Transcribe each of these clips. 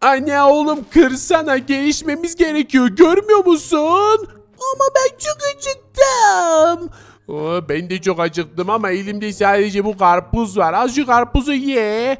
Anne oğlum kırsana gelişmemiz gerekiyor görmüyor musun? Ama ben çok acıktım. Oo, ben de çok acıktım ama elimde sadece bu karpuz var. Az şu karpuzu ye.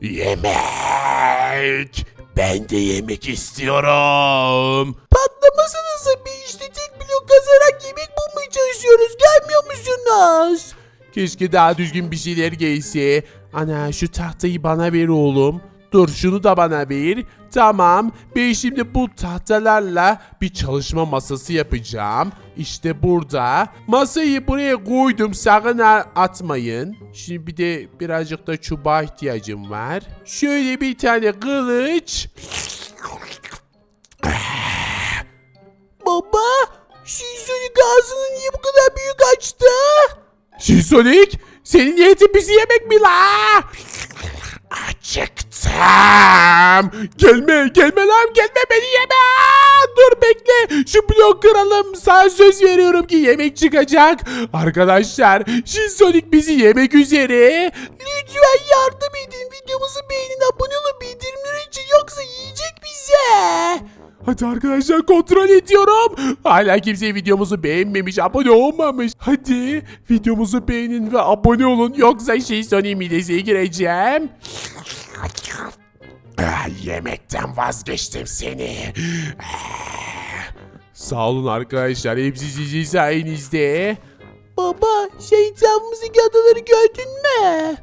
Yemek. Ben de yemek istiyorum. Patlaması nasıl bir işte tek blok kazarak yemek bulmaya çalışıyoruz. Gelmiyor musunuz? Keşke daha düzgün bir şeyler gelse. Ana şu tahtayı bana ver oğlum. Dur şunu da bana ver. Tamam. Ben şimdi bu tahtalarla bir çalışma masası yapacağım. İşte burada. Masayı buraya koydum. Sakın atmayın. Şimdi bir de birazcık da çubuğa ihtiyacım var. Şöyle bir tane kılıç. Baba, Şizolik ağzını niye bu kadar büyük açtı? Şizolik senin niyetin bizi yemek mi la? Acıktım. Gelme gelme lan gelme beni yeme. Dur bekle şu blok kıralım. Sana söz veriyorum ki yemek çıkacak. Arkadaşlar Şizolik bizi yemek üzere. Lütfen yardım edin. Videomuzu beğenin, abone olun, bildirimleri için yoksa. Hadi arkadaşlar kontrol ediyorum. Hala kimse videomuzu beğenmemiş, abone olmamış. Hadi videomuzu beğenin ve abone olun. Yoksa şey Sony midesine gireceğim. Ah, yemekten vazgeçtim seni. Ah. Sağ olun arkadaşlar. Hepsi sizin sayenizde. Baba, şey etrafımızdaki adaları gördün mü?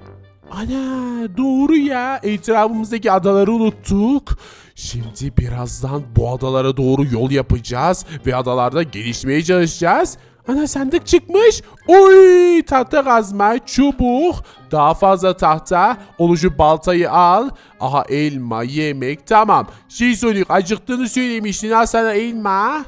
Ana doğru ya. Etrafımızdaki adaları unuttuk. Şimdi birazdan bu adalara doğru yol yapacağız ve adalarda gelişmeye çalışacağız. Ana sandık çıkmış. Oy tahta kazma, çubuk, daha fazla tahta. Oluşu baltayı al. Aha elma, yemek tamam. Şey Sonic acıktığını söylemiştin al sana elma.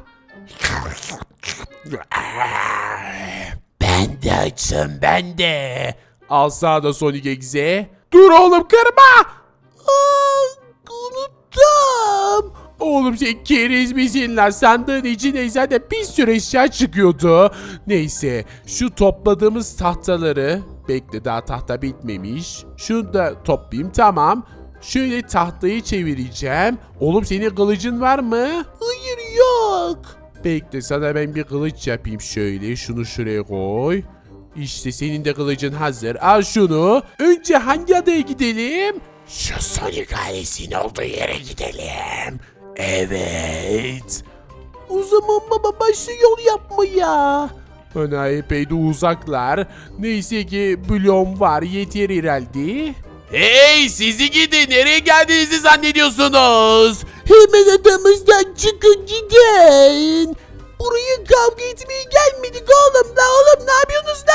Ben de açım ben de. Al sana da Sonic Exe. Dur oğlum kırma. Aa, unuttum. Oğlum sen keriz misin lan? Sandığın içine zaten bir sürü eşya çıkıyordu. Neyse şu topladığımız tahtaları bekle daha tahta bitmemiş. Şunu da toplayayım tamam. Şöyle tahtayı çevireceğim. Oğlum senin kılıcın var mı? Hayır yok. Bekle sana ben bir kılıç yapayım şöyle. Şunu şuraya koy. İşte senin de kılıcın hazır. Al şunu. Önce hangi adaya gidelim? Şu Sonic ailesinin olduğu yere gidelim. Evet. O zaman baba başla yol yapmaya. Ana epey de uzaklar. Neyse ki bloğum var yeter herhalde. Hey sizi gidin nereye geldiğinizi zannediyorsunuz? Hemen adamızdan çıkın gidin. Buraya kavga etmeye gelmedik oğlum da oğlum ne yapıyorsunuz da?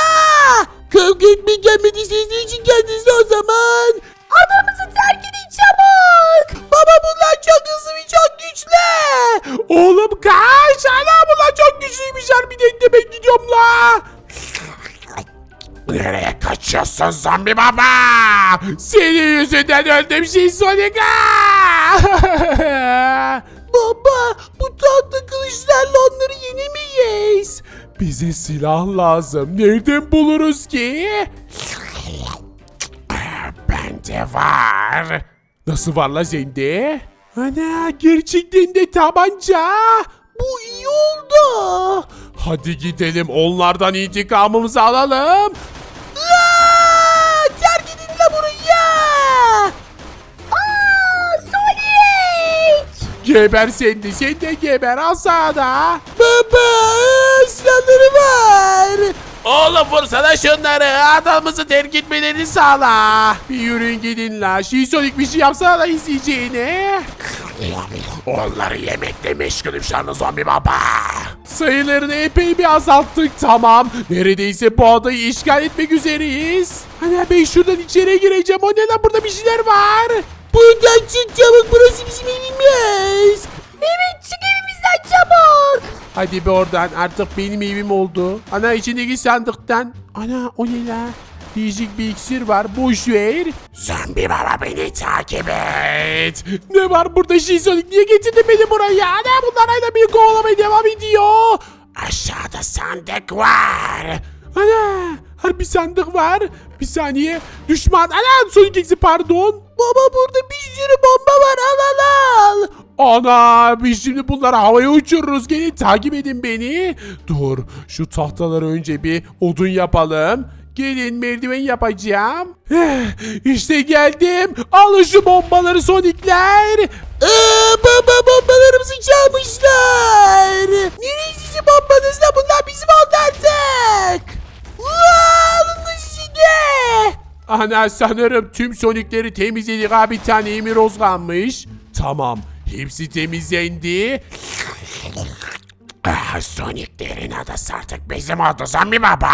Kavga etmeye gelmediyseniz ne için geldiniz o zaman? Adamızı terk edin çabuk. Baba bunlar çok hızlı ve çok güçlü. Oğlum kaç hala bunlar çok güçlüymüşler bir de ben gidiyorum la. Nereye kaçıyorsun zombi baba? Senin yüzünden öldüm Sonic. Baba bu tahta kılıçlarla onları yenemeyiz. Bize silah lazım. Nereden buluruz ki? Bende var. Nasıl var la sende? Ana gerçekten de tabanca. Bu iyi oldu. Hadi gidelim onlardan intikamımızı alalım. Geber sen de sen de geber al sağda. Baba silahları var. Oğlum vursana şunları adamımızı terk etmelerini sağla. Bir yürüyün gidin la. Şizonik bir şey yapsana da izleyeceğini. Onları yemekle meşgulüm şu anda zombi baba. Sayılarını epey bir azalttık tamam. Neredeyse bu adayı işgal etmek üzereyiz. Hani ben şuradan içeri gireceğim. O ne lan burada bir şeyler var. Buradan çık çabuk burası bizim evimiz. Evet çık evimizden çabuk. Hadi be oradan artık benim evim oldu. Ana içindeki sandıktan. Ana o ne la? Değişik bir iksir var boş ver. Zombi baba beni takip et. Ne var burada şizolik niye getirdin beni buraya? Ana bunlar hala beni kovalamaya devam ediyor. Aşağıda sandık var. Ana Her bir sandık var. Bir saniye. Düşman. Ana Sonic X'i pardon. Baba burada bir sürü bomba var al al al. Ana biz şimdi bunları havaya uçururuz. Gelin takip edin beni. Dur şu tahtaları önce bir odun yapalım. Gelin merdiven yapacağım. Eh, İşte geldim. Alın şu bombaları Sonic'ler. Aa, baba bombalarımızı çalmışlar. Nereye sizi bombanız da bunlar bizim oldu artık. Ana sanırım tüm Sonic'leri temizledik abi. Bir tane Emiroz kalmış. Tamam. Hepsi temizlendi. Ah, Sonic'lerin adası artık bizim oldu Zombi Baba.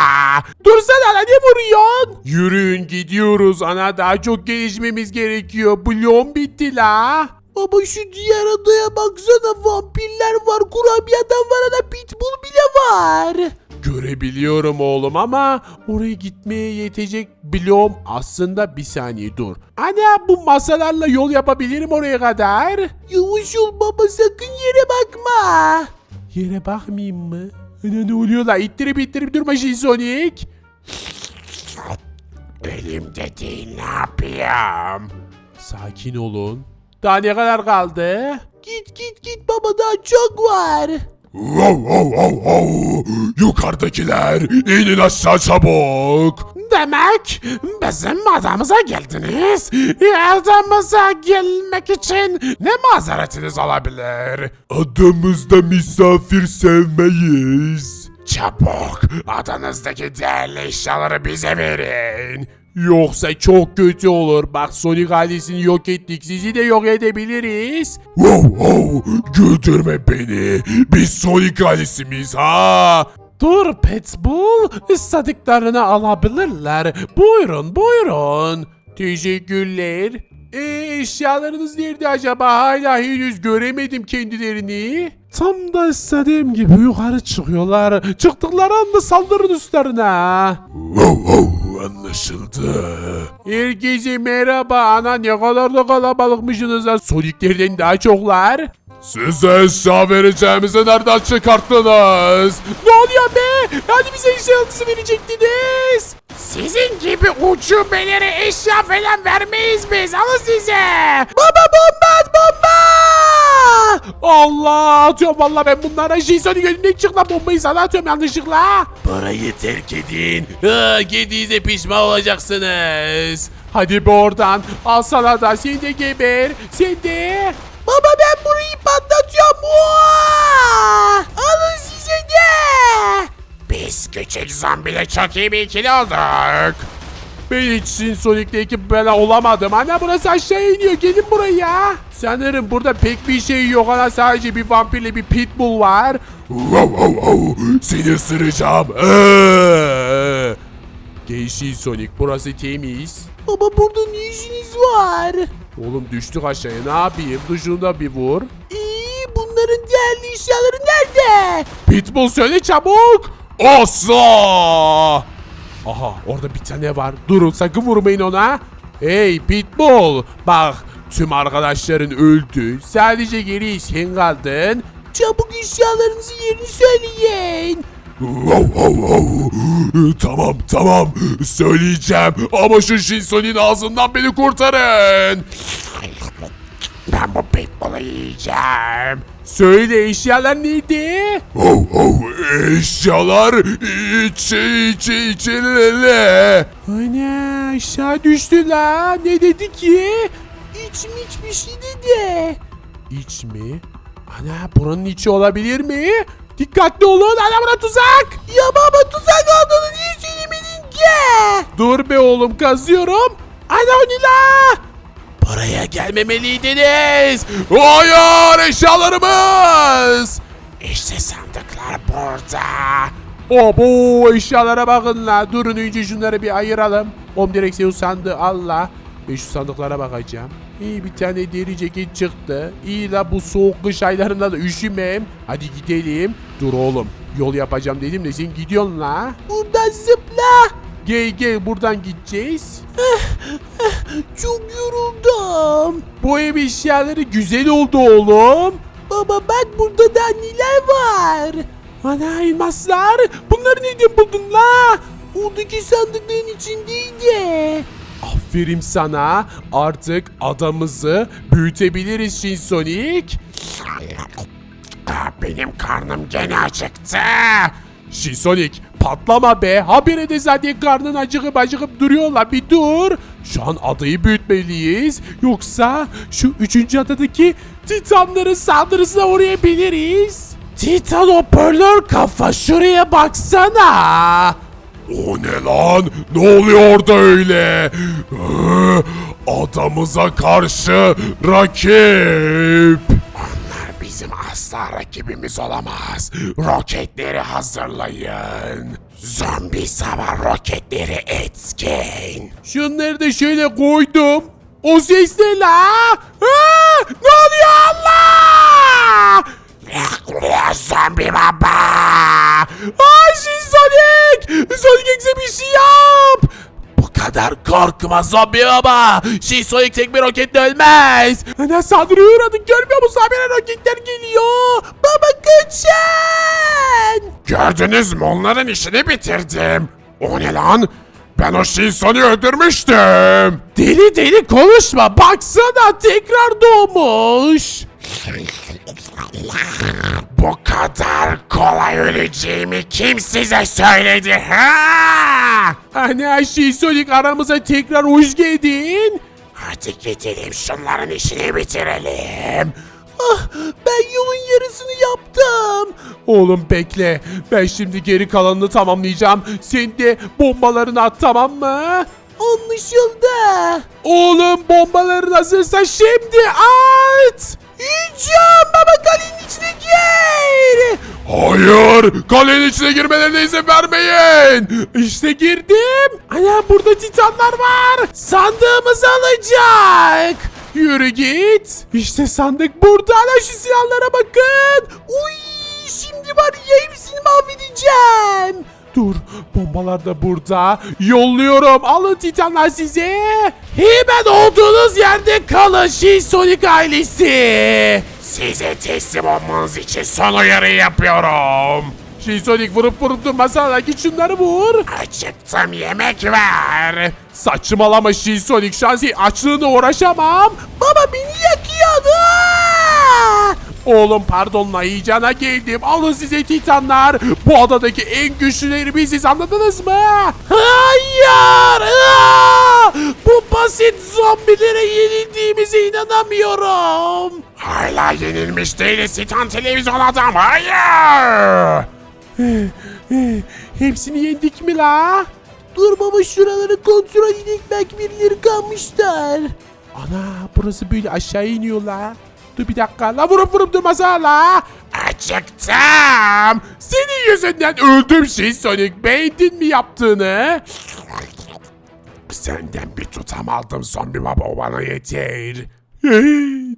Dursana lan ne vuruyorsun? Yürüyün gidiyoruz ana daha çok gelişmemiz gerekiyor. Bloğum bitti la. Baba şu diğer adaya baksana vampirler var, kurabiye adam var, ana pitbull bile var. Görebiliyorum oğlum ama oraya gitmeye yetecek bloğum aslında bir saniye dur. Ana bu masalarla yol yapabilirim oraya kadar. Yavaş ol baba sakın yere bakma. Yere bakmayayım mı? Ana ne oluyor la? İttirip ittirip durma Sonic. Elimde değil ne yapayım? Sakin olun. Daha ne kadar kaldı? Git git git baba daha çok var. Wow, wow, wow, wow. Yukarıdakiler inin aşağı çabuk. Demek bizim adamıza geldiniz. Adamıza gelmek için ne mazeretiniz olabilir? Adamızda misafir sevmeyiz. Çabuk adanızdaki değerli eşyaları bize verin. Yoksa çok kötü olur. Bak Sonic ailesini yok ettik. Sizi de yok edebiliriz. Wow wow. Güldürme beni. Biz Sonic ailesimiz ha. Dur Pitbull. İstediklerini alabilirler. Buyurun buyurun. Teşekkürler. Ee, eşyalarınız nerede acaba? Hala henüz göremedim kendilerini. Tam da istediğim gibi yukarı çıkıyorlar. Çıktıkları anda saldırın üstlerine. Wow, wow, anlaşıldı. Herkese merhaba. Ana ne kadar da kalabalıkmışsınız lan. Sonic'lerden daha çoklar. Size eşya vereceğimizi nereden çıkarttınız? Ne oluyor be? Hani bize eşyanızı verecektiniz? Sizin gibi ucubelere eşya falan vermeyiz biz. Alın size. Baba bomba at Allah atıyorum valla ben bunlara Jason'un önünden çık lan bombayı sana atıyorum yanlışlıkla. Burayı terk edin. Ha, Gittiğinize pişman olacaksınız. Hadi be oradan. Al sana da sen de geber. Sen de. Baba ben burayı patlatıyorum. Uaa! Alın size de. Biz küçük zombiyle çok iyi bir ikili olduk. Ben hiç Sin Sonic'le ekip bela olamadım. Ana burası aşağı iniyor. Gelin buraya. Sanırım burada pek bir şey yok. Ana sadece bir vampirle bir pitbull var. Wow wow wow. Seni ısıracağım. Ee. Gençliğin Sonic. Burası temiz. Baba burada ne işiniz var? Oğlum düştük aşağıya. Ne yapayım? Duşunda bir vur. İyi bunların değerli eşyaları nerede? Pitbull söyle çabuk. Asla. Aha orada bir tane var. Durun sakın vurmayın ona. Hey Pitbull. Bak tüm arkadaşların öldü. Sadece geri sen kaldın. Çabuk eşyalarınızı yerini söyleyin. Tamam tamam söyleyeceğim ama şu Shinsoni'nin ağzından beni kurtarın. Ben bu pitbull'u yiyeceğim. Söyle eşyalar neydi? Oh oh eşyalar içi içi içilele. Ana aşağı düştü la. Ne dedi ki? İç mi iç bir şey dedi. İç mi? Ana buranın içi olabilir mi? Dikkatli olun ana bura tuzak. Ya baba tuzak olduğunu niye söylemedin ki? Dur be oğlum kazıyorum. Ana o Buraya gelmemeliydiniz. Hayır eşyalarımız. İşte sandıklar burada. Obo eşyalara bakın la. Durun önce şunları bir ayıralım. Om direksiyon sandığı Allah. Ben şu sandıklara bakacağım. İyi bir tane deri ceket çıktı. İyi la bu soğuk kış aylarında da üşümem. Hadi gidelim. Dur oğlum. Yol yapacağım dedim de sen gidiyorsun la. Buradan zıpla. Gel gel buradan gideceğiz. Çok yoruldum. Bu ev eşyaları güzel oldu oğlum. Baba bak burada da neler var. Ana elmaslar. Bunları nereden buldun la? Oradaki sandıkların içindeydi. Aferin sana. Artık adamızı büyütebiliriz Shinsonic. Benim karnım gene acıktı. Shinsonic patlama be. Habire de zaten karnın acıkıp acıkıp duruyorlar. Bir dur. Şu an adayı büyütmeliyiz. Yoksa şu üçüncü adadaki titanların saldırısına uğrayabiliriz. Titan hoparlör kafa şuraya baksana. O ne lan? Ne oluyor orada öyle? Adamıza karşı rakip. Onlar bizim asla rakibimiz olamaz. Roketleri hazırlayın. Zombi savar roketleri etkin. Şunları da şöyle koydum. O ses ne la? Aa, ne oluyor Allah? Zombi baba! Ay Sonic! Sonic X'e bir şey yap! Kadar korkma zombi baba! Şey Sonic tek bir roketle ölmez! Ana saldırıya uğradık görmüyor musun? Habire roketler geliyor! Baba kaçın! Gördünüz mü onların işini bitirdim. O ne lan? Ben o Shinson'u öldürmüştüm. Deli deli konuşma. Baksana tekrar doğmuş. Bu kadar kolay öleceğimi kim size söyledi ha? Ana Shinsonic aramıza tekrar hoş geldin. Hadi gidelim şunların işini bitirelim. Ah ben yolun yarısını yaptım. Oğlum bekle. Ben şimdi geri kalanını tamamlayacağım. Sen de bombalarını at tamam mı? Anlaşıldı. Oğlum bombaların hazırsa şimdi at. Hücum baba gir. Hayır! Kalenin içine girmelerine izin vermeyin! İşte girdim. Ana burada titanlar var. Sandığımızı alacak. Yürü git. İşte sandık burada. Ana şu silahlara bakın. Uy şimdi var ya hepsini mahvedeceğim. Dur, bombalar da burada. Yolluyorum. Alın titanlar size. Hemen olduğunuz yerde kalın Sonic ailesi. Size teslim olmanız için son uyarı yapıyorum. Sonic vurup vurup durmasana git şunları vur. Acıktım yemek ver. Saçmalama Sonic şansi açlığına uğraşamam. Baba beni yakıyor. Oğlum pardonla iyicana geldim. Alın size titanlar. Bu adadaki en güçlüleri biziz anladınız mı? Hayır! Aa! Bu basit zombilere yenildiğimize inanamıyorum. Hala yenilmiş değiliz titan televizyon adam. Hayır! Hepsini yendik mi la? Dur baba şuraları kontrol belki birileri kalmışlar. Ana burası böyle aşağı iniyor la. Dur bir dakika la vurup vurup durmasana la. Acıktım. Senin yüzünden öldüm şey Sonic. Beğendin mi yaptığını? Senden bir tutam aldım zombi baba o bana yeter. Hey,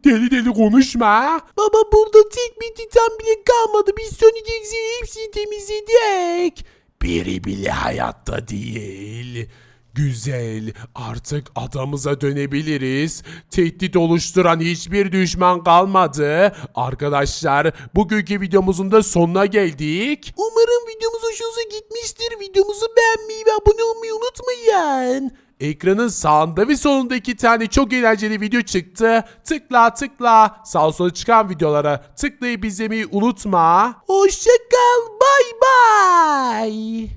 deli deli konuşma. Baba burada tek bir titan bile kalmadı. Biz Sonic X'in hepsini temizledik. Biri bile hayatta değil. Güzel. Artık adamıza dönebiliriz. Tehdit oluşturan hiçbir düşman kalmadı. Arkadaşlar bugünkü videomuzun da sonuna geldik. Umarım videomuz hoşunuza gitmiştir. Videomuzu beğenmeyi ve abone olmayı unutmayın. Ekranın sağında ve solunda iki tane çok eğlenceli video çıktı. Tıkla tıkla. Sağ sola çıkan videolara tıklayıp izlemeyi unutma. Hoşça kal. Bay bay.